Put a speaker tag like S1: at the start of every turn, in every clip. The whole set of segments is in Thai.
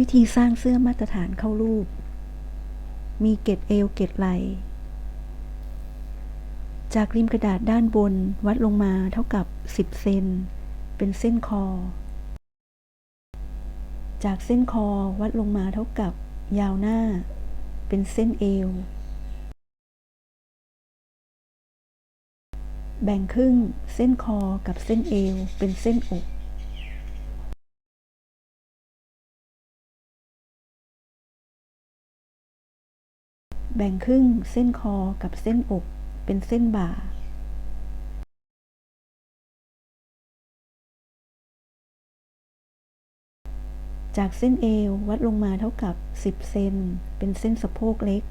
S1: วิธีสร้างเสื้อมาตรฐานเข้ารูป มีเกล็ดเอวเกล็ดไหล จากริมกระดาษด้านบนวัดลงมาเท่ากับ 10 เซน เป็นเส้นคอ จากเส้นคอวัดลงมาเท่ากับ ยาวหน้า เป็นเส้นเอว แบ่งครึ่งเส้นคอกับเส้นเอว เป็นเส้นอก แบ่งครึ่งเส้นคอกับเส้นอกเป็นเส้นบ่า จากเส้นเอววัดลงมาเท่ากับ 10 เซนเป็นเส้นสะโพกเล็ก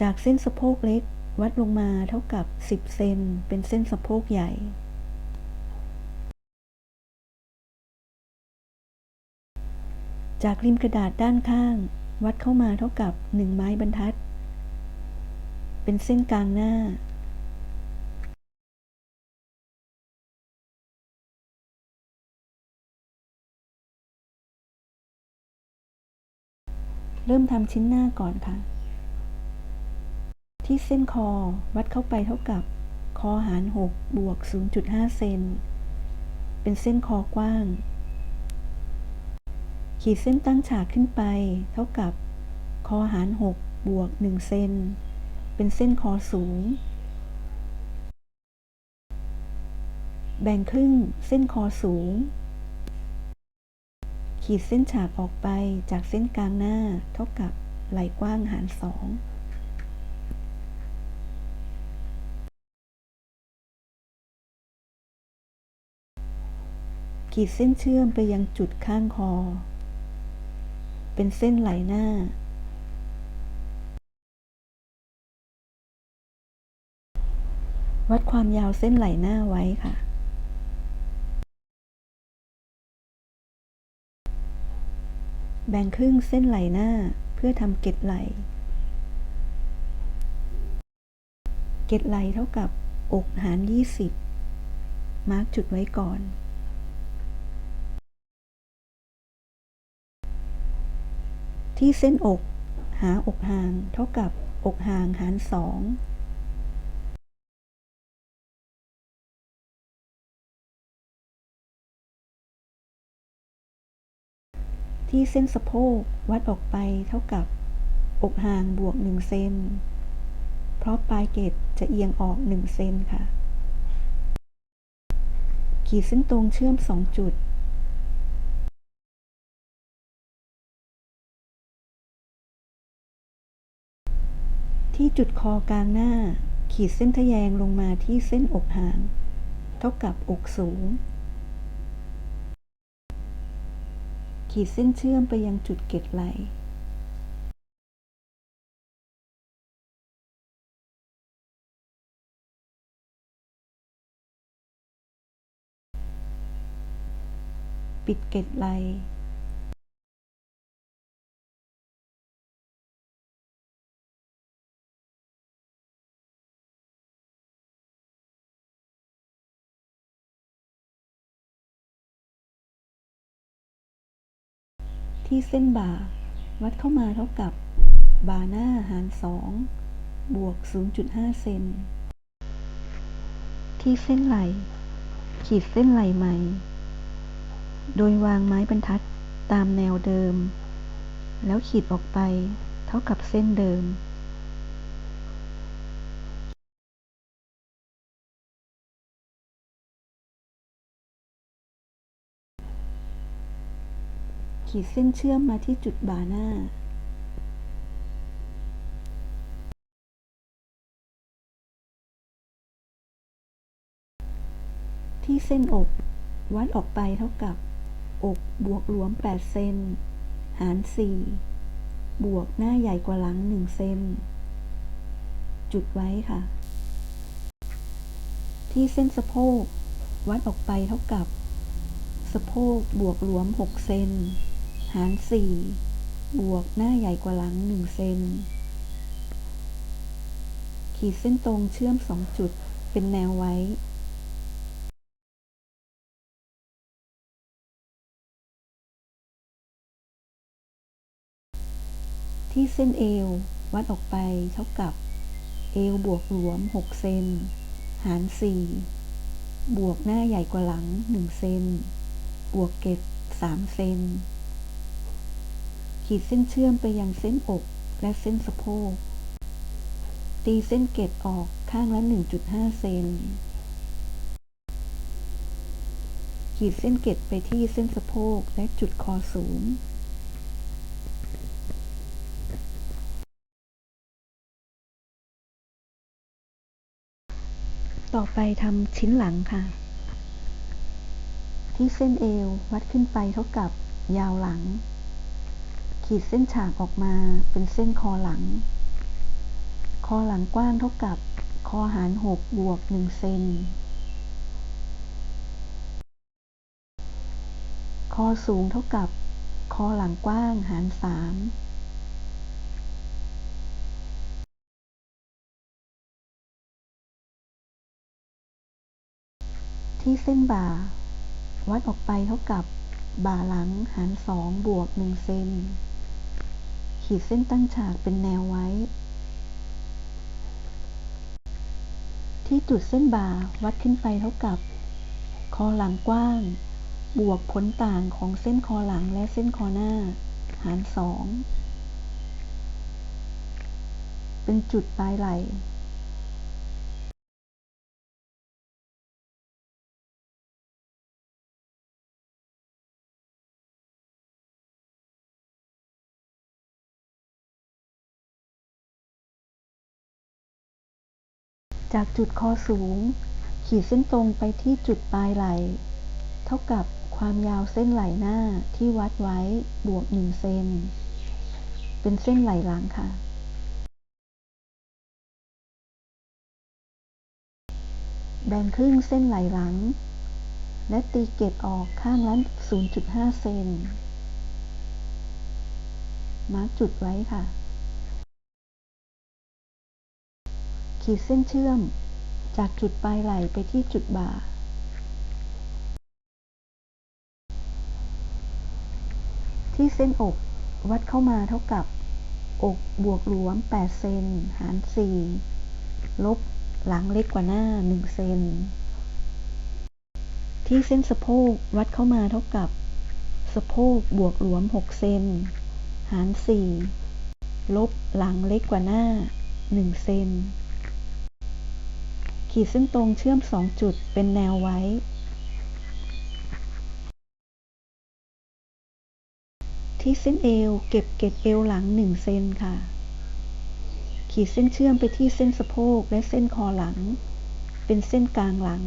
S1: จากเส้นสะโพกเล็กวัดลงมาเท่ากับ 10 เซนเป็นเส้นสะโพกใหญ่ จากริมกระดาษด้านข้าง วัดเข้ามาเท่ากับ1ไม้บรรทัด เป็นเส้นกลางหน้า เริ่มทำชิ้นหน้าก่อนค่ะ ที่เส้นคอวัดเข้าไปเท่ากับ คอหาร 6 บวก 0.5 เซน เป็นเส้นคอกว้าง ขีดเส้นตั้งฉากขึ้นไป เท่ากับ คอหาร 6 บวก 1 เซน เป็นเส้นคอสูง แบ่งครึ่งเส้นคอสูง ขีดเส้นฉากออกไปจากเส้นกลางหน้า เท่ากับไหล่กว้างหารสองขีดเส้นเชื่อมไปยังจุดข้างคอ เป็นเส้นไหลหน้า วัดความยาวเส้นไหลหน้าไว้ค่ะ แบ่งครึ่งเส้นไหลหน้าเพื่อทำเกล็ดไหล เกล็ดไหลเท่ากับอกหาร 20 มาร์กจุดไว้ก่อน ที่เส้นอก หาอกห่าง เท่ากับอกห่างหาร2ที่เส้นสะโพกวัดออกไปเท่ากับ อกห่างบวก1เซน เพราะปลายเกตจะเอียงออก1เซนค่ะ ขีดเส้นตรงเชื่อม 2 จุด ที่จุดคอกลางหน้า ขีดเส้นทะแยงลงมาที่เส้นอกหาง เท่ากับอกสูง ขีดเส้นเชื่อมไปยังจุดเกล็ดไหลปิดเกล็ดไหล ที่เส้นบ่า วัดเข้ามาเท่ากับ บ่าหน้าหาร 2 บวก 0.5 เซน ที่เส้นไหลขีดเส้นไหลใหม่ โดยวางไม้บรรทัดตามแนวเดิม แล้วขีดออกไปเท่ากับเส้นเดิม ขีดเส้นเชื่อมมาที่จุดบ่าหน้า ที่เส้นอก วัดออกไปเท่ากับ อกบวกหลวม 8 เซน หาร 4 บวกหน้าใหญ่กว่าหลัง 1 เซน จุดไว้ค่ะ ที่เส้นสะโพก วัดออกไปเท่ากับสะโพกบวกหลวม 6 เซน หาร 4 บวกหน้าใหญ่กว่าหลัง 1 เซน ขีดเส้นตรงเชื่อม 2 จุดเป็นแนวไว้ ที่เส้นเอว วัดออกไปเท่ากับ เอวบวกหลวม 6 เซน หาร 4 บวกหน้าใหญ่กว่าหลัง 1 เซน บวกเกต3เซน ขีดเส้นเชื่อมไปยังเส้นอกและเส้นสะโพก ตีเส้นเกตออกข้างละ 1.5 เซน ขีดเส้นเกตไปที่เส้นสะโพกและจุดคอสูงต่อไปทำชิ้นหลังค่ะ ที่เส้นเอววัดขึ้นไปเท่ากับยาวหลัง ขีดเส้นฉากออกมาเป็นเส้นคอหลัง คอหลังกว้างเท่ากับ คอหาร6บวก1เซน คอสูงเท่ากับ คอหลังกว้างหาร 3ที่เส้นบ่า วัดออกไปเท่ากับบ่าหลังหาร 2 บวก 1 เซน ขีดเส้นตั้งฉากเป็นแนวไว้ ที่จุดเส้นบ่าวัดขึ้นไปเท่ากับ คอหลังกว้าง บวกผลต่างของเส้นคอหลังและเส้นคอหน้า หาร2เป็นจุดปลายไหล่ จากจุดคอสูง ขีดเส้นตรงไปที่จุดปลายไหล เท่ากับความยาวเส้นไหลหน้าที่วัดไว้บวก1เซน เป็นเส้นไหลหลังค่ะ แบ่งครึ่งเส้นไหลหลัง และตีเกตออกข้างละ0.5 เซน มาร์กจุดไว้ค่ะ ขีดเส้นเชื่อม จากจุดปลายไหล่ไปที่จุดบ่า ที่เส้นอกวัดเข้ามาเท่ากับ อกบวกหลวม 8 เซนหาร 4 ลบหลังเล็กกว่าหน้า 1 เซน ที่เส้นสะโพกวัดเข้ามาเท่ากับ สะโพกบวกหลวม 6 เซนหาร 4 ลบหลังเล็กกว่าหน้า 1 เซน ขีดเส้นตรงเชื่อม 2 จุดเป็นแนวไว้ ที่เส้นเอวเก็บเกล็ดเอวหลัง 1 เซนค่ะ ขีดเส้นเชื่อมไปที่เส้นสะโพกและเส้นคอหลัง เป็นเส้นกลางหลัง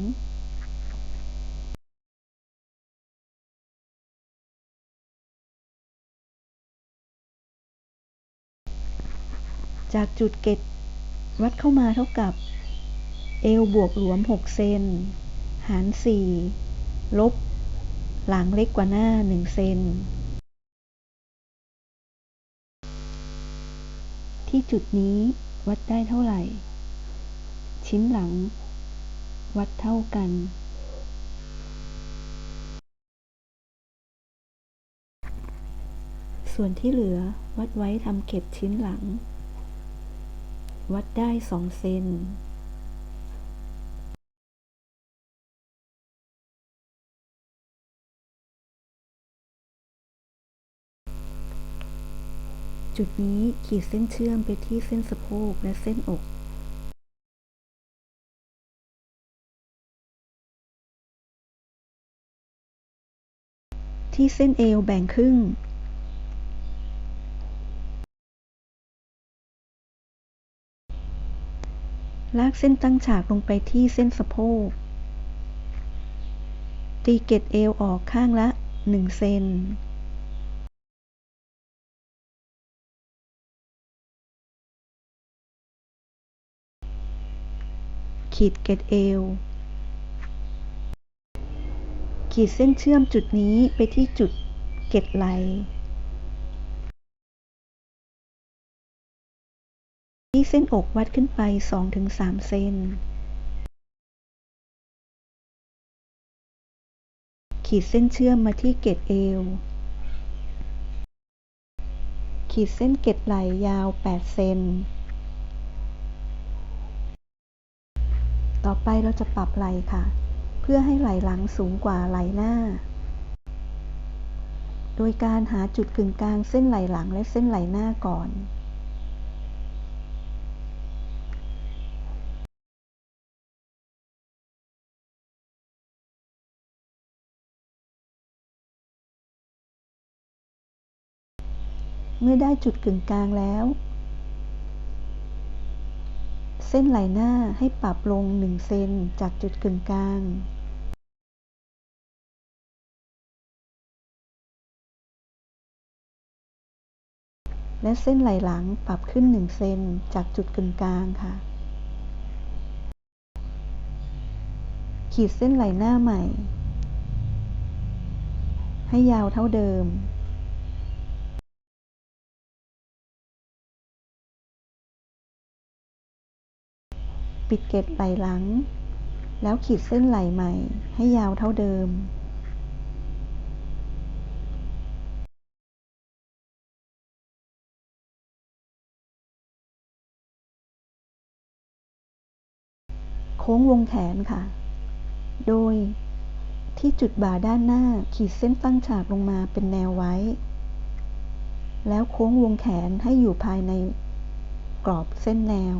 S1: จากจุดเกล็ดวัดเข้ามาเท่ากับ เอวบวกหลวม 6 เซน หาร 4 ลบ หลังเล็กกว่าหน้า 1 เซน ที่จุดนี้วัดได้เท่าไหร่ ชิ้นหลัง วัดเท่ากัน ส่วนที่เหลือวัดไว้ทำเก็บชิ้นหลัง วัดได้ 2 เซน จุดนี้ขีดเส้นเชื่อมไปที่เส้นสะโพกและเส้นอกที่เส้นเอวแบ่งครึ่ง ลากเส้นตั้งฉากลงไปที่เส้นสะโพก ตีเกล็ดเอวออกข้างละ 1 เซน ขีดเกล็ดเอวขีดเส้นเชื่อมจุดนี้ไปที่จุดเกล็ดไหลที่เส้นอกวัดขึ้นไป 2-3 เซน ขีดเส้นเชื่อมมาที่เกล็ดเอว ขีดเส้นเกล็ดไหลยาว 8 เซน ต่อไปเราจะปรับไหล่ค่ะ เพื่อให้ไหล่หลังสูงกว่าไหล่หน้า โดยการหาจุดกึ่งกลางเส้นไหล่หลังและเส้นไหล่หน้าก่อนเมื่อได้จุดกึ่งกลางแล้ว เส้นไหล่หน้าให้ปรับลง 1 เซนจากจุดกึ่งกลางและเส้นไหล่หลังปรับขึ้น 1 เซนจากจุดกึ่งกลางค่ะ ขีดเส้นไหล่หน้าใหม่ ให้ยาวเท่าเดิม ปิดเกล็ดไหล่หลัง แล้วขีดเส้นไหล่ใหม่ให้ยาวเท่าเดิม โค้งวงแขนค่ะ โดยที่จุดบ่าด้านหน้าขีดเส้นตั้งฉากลงมาเป็นแนวไว้ แล้วโค้งวงแขนให้อยู่ภายในกรอบเส้นแนว